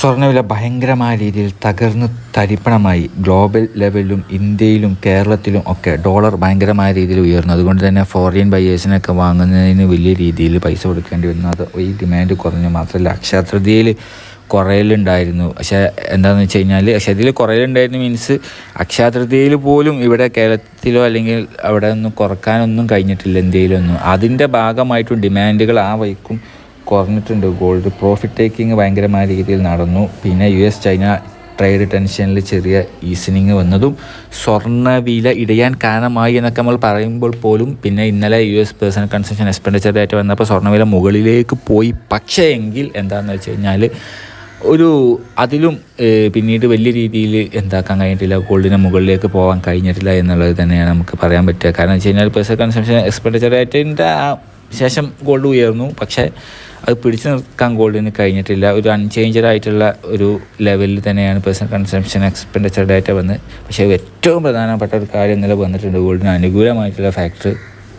സ്വർണവില ഭയങ്കരമായ രീതിയിൽ തകർന്ന് തരിപ്പണമായി. ഗ്ലോബൽ ലെവലിലും ഇന്ത്യയിലും കേരളത്തിലും ഒക്കെ ഡോളർ ഭയങ്കരമായ രീതിയിൽ ഉയർന്നു. അതുകൊണ്ട് തന്നെ ഫോറിൻ ബയേഴ്സിനൊക്കെ വാങ്ങുന്നതിന് വലിയ രീതിയിൽ പൈസ കൊടുക്കേണ്ടി വന്നു. അത് ഈ ഡിമാൻഡ് കുറഞ്ഞു. മാത്രമല്ല അക്ഷരതയിൽ കുറയലുണ്ടായിരുന്നു. പക്ഷേ എന്താണെന്ന് വെച്ച് കഴിഞ്ഞാൽ പക്ഷേ അതിൽ കുറയലുണ്ടായിരുന്നു മീൻസ് അക്ഷാതൃതയിൽ പോലും ഇവിടെ കേരളത്തിലോ അല്ലെങ്കിൽ അവിടെ ഒന്നും കുറക്കാനൊന്നും കഴിഞ്ഞിട്ടില്ല ഇന്ത്യയിലൊന്നും. അതിന്റെ ഭാഗമായിട്ടും ഡിമാൻഡുകൾ ആ വൈക്കും കുറഞ്ഞിട്ടുണ്ട്. ഗോൾഡ് പ്രോഫിറ്റ് ടേക്കിംഗ് ഭയങ്കരമായ രീതിയിൽ നടന്നു. പിന്നെ യു എസ് ചൈന ട്രേഡ് ടെൻഷനിൽ ചെറിയ ഈസനിങ് വന്നതും സ്വർണ വില ഇടയാൻ കാരണമായി എന്നൊക്കെ നമ്മൾ പറയുമ്പോൾ പോലും പിന്നെ ഇന്നലെ U S personal consumption expenditure data വന്നപ്പോൾ സ്വർണവില മുകളിലേക്ക് പോയി. പക്ഷേ എങ്കിൽ എന്താണെന്ന് വെച്ച് കഴിഞ്ഞാൽ ഒരു അതിലും പിന്നീട് വലിയ രീതിയിൽ എന്താക്കാൻ കഴിഞ്ഞിട്ടില്ല. ഗോൾഡിന് മുകളിലേക്ക് പോകാൻ കഴിഞ്ഞിട്ടില്ല എന്നുള്ളത് തന്നെയാണ് നമുക്ക് പറയാൻ പറ്റുക. കാരണം വെച്ച് കഴിഞ്ഞാൽ പേഴ്സണൽ കൺസംഷൻ എക്സ്പെൻഡിച്ചർ ഡേറ്റിന്റെ ആ ശേഷം ഗോൾഡ് ഉയർന്നു. പക്ഷേ അത് പിടിച്ചു നിർത്താൻ ഗോൾഡിന് കഴിഞ്ഞിട്ടില്ല. ഒരു അൺചേഞ്ചഡ് ആയിട്ടുള്ള ഒരു ലെവലിൽ തന്നെയാണ് പേഴ്സണൽ കൺസംഷൻ എക്സ്പെൻഡിച്ചർ ഡാറ്റ വന്ന്. പക്ഷേ ഏറ്റവും പ്രധാനപ്പെട്ട ഒരു കാര്യം ഇന്നലെ വന്നിട്ടുണ്ട്. ഗോൾഡിന് അനുകൂലമായിട്ടുള്ള factor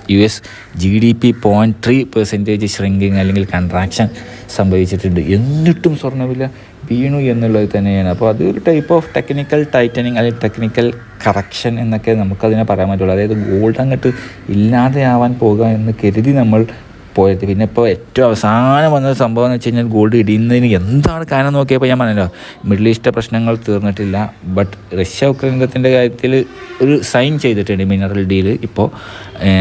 U S G D P point three percentage shrinking അല്ലെങ്കിൽ കൺട്രാക്ഷൻ സംഭവിച്ചിട്ടുണ്ട്. എന്നിട്ടും സ്വർണവില വീണു എന്നുള്ളത് തന്നെയാണ്. അപ്പോൾ അതൊരു ടൈപ്പ് ഓഫ് ടെക്നിക്കൽ ടൈറ്റനിങ് അല്ലെങ്കിൽ ടെക്നിക്കൽ കറക്ഷൻ എന്നൊക്കെ നമുക്കതിനെ പറയാൻ പറ്റുള്ളൂ. അതായത് ഗോൾഡ് അങ്ങോട്ട് ഇല്ലാതെയാവാൻ പോകുക എന്ന് കരുതി നമ്മൾ പോയത്. പിന്നെ ഇപ്പോൾ ഏറ്റവും അവസാനം വന്ന സംഭവം എന്ന് വെച്ച് കഴിഞ്ഞാൽ ഗോൾഡ് ഇടിയുന്നതിന് എന്താണ് കാരണം നോക്കിയപ്പോൾ ഞാൻ പറഞ്ഞല്ലോ മിഡിൽ ഈസ്റ്റ് പ്രശ്നങ്ങൾ തീർന്നിട്ടില്ല. ബട്ട് റഷ്യ ഉക്രൈൻ യുദ്ധത്തിന്റെ കാര്യത്തിൽ ഒരു സൈൻ ചെയ്തിട്ടുണ്ട് മിനറൽ ഡീൽ ഇപ്പോൾ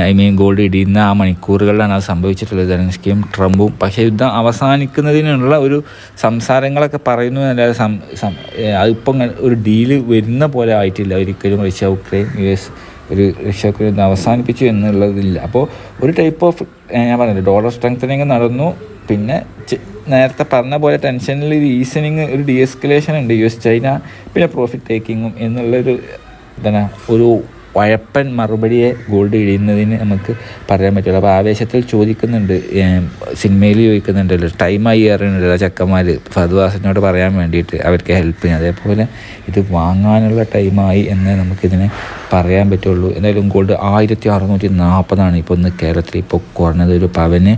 ഐ മീൻ ഗോൾഡ് ഇടിയുന്ന ആ മണിക്കൂറുകളിലാണ് അത് സംഭവിച്ചിട്ടുള്ളത്. സെലൻസ്കിയും ട്രംപും. പക്ഷേ യുദ്ധം അവസാനിക്കുന്നതിനുള്ള ഒരു സംസാരങ്ങളൊക്കെ പറയുന്നു എന്നല്ലാതെ അതിപ്പോൾ ഒരു ഡീൽ വരുന്ന പോലെ ആയിട്ടില്ല. ഒരിക്കലും റഷ്യ ഉക്രൈൻ യു എസ് ഒരു ഒന്ന് അവസാനിപ്പിച്ചു എന്നുള്ളതില്ല. അപ്പോൾ ഒരു ടൈപ്പ് ഓഫ് ഞാൻ പറഞ്ഞില്ല ഡോളർ സ്ട്രെങ്തനിങ് നടന്നു. പിന്നെ നേരത്തെ പറഞ്ഞ പോലെ ടെൻഷനിൽ ഒരു ഈസനിങ് ഒരു ഡി എസ്കലേഷൻ ഉണ്ട്. യു എസ് ചൈന പിന്നെ പ്രോഫിറ്റ് ടേക്കിങ്ങും എന്നുള്ളൊരു എന്താണ് ഒരു വഴപ്പൻ മറുപടിയെ ഗോൾഡ് ഇഴിയുന്നതിന് നമുക്ക് പറയാൻ പറ്റുള്ളൂ അപ്പോൾ ആവേശത്തിൽ ചോദിക്കുന്നുണ്ട് സിനിമയിൽ ചോദിക്കുന്നുണ്ടല്ലോ ടൈമായി അറിയണല്ലോ ചക്കന്മാർ ഫതുവാസിനോട് പറയാൻ വേണ്ടിയിട്ട് അവർക്ക് ഹെൽപ്പ് ചെയ്യും. അതേപോലെ ഇത് വാങ്ങാനുള്ള ടൈമായി എന്ന് നമുക്കിതിനെ പറയാൻ പറ്റുള്ളൂ. എന്തായാലും ഗോൾഡ് ആയിരത്തി അറുന്നൂറ്റി നാൽപ്പതാണ് ഇപ്പോൾ ഇന്ന് കേരളത്തിൽ ഇപ്പോൾ കുറഞ്ഞത് ഒരു പവന്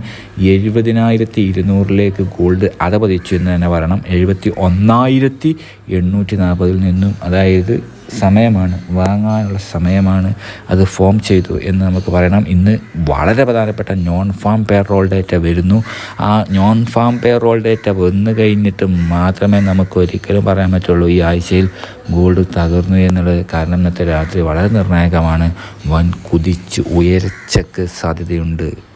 എഴുപതിനായിരത്തി ഇരുന്നൂറിലേക്ക് ഗോൾഡ് അടപതിച്ചു എന്ന് തന്നെ പറയണം. എഴുപത്തി ഒന്നായിരത്തി എണ്ണൂറ്റി നാൽപ്പതിൽ നിന്നും അതായത് സമയമാണ്. വാങ്ങാനുള്ള സമയമാണ്. അത് ഫോം ചെയ്തു എന്ന് നമുക്ക് പറയണം. ഇന്ന് വളരെ പ്രധാനപ്പെട്ട non farm payroll data വരുന്നു. ആ non farm payroll data വന്നു കഴിഞ്ഞിട്ട് മാത്രമേ നമുക്ക് ഒരിക്കലും പറയാൻ പറ്റുള്ളൂ. ഈ ആഴ്ചയിൽ ഗോൾഡ് തകർന്നു എന്നുള്ളത് കാരണം ഇന്നത്തെ രാത്രി വളരെ നിർണായകമാണ്. വൻ കുതിച്ച് ഉയർച്ചക്ക് സാധ്യതയുണ്ട്.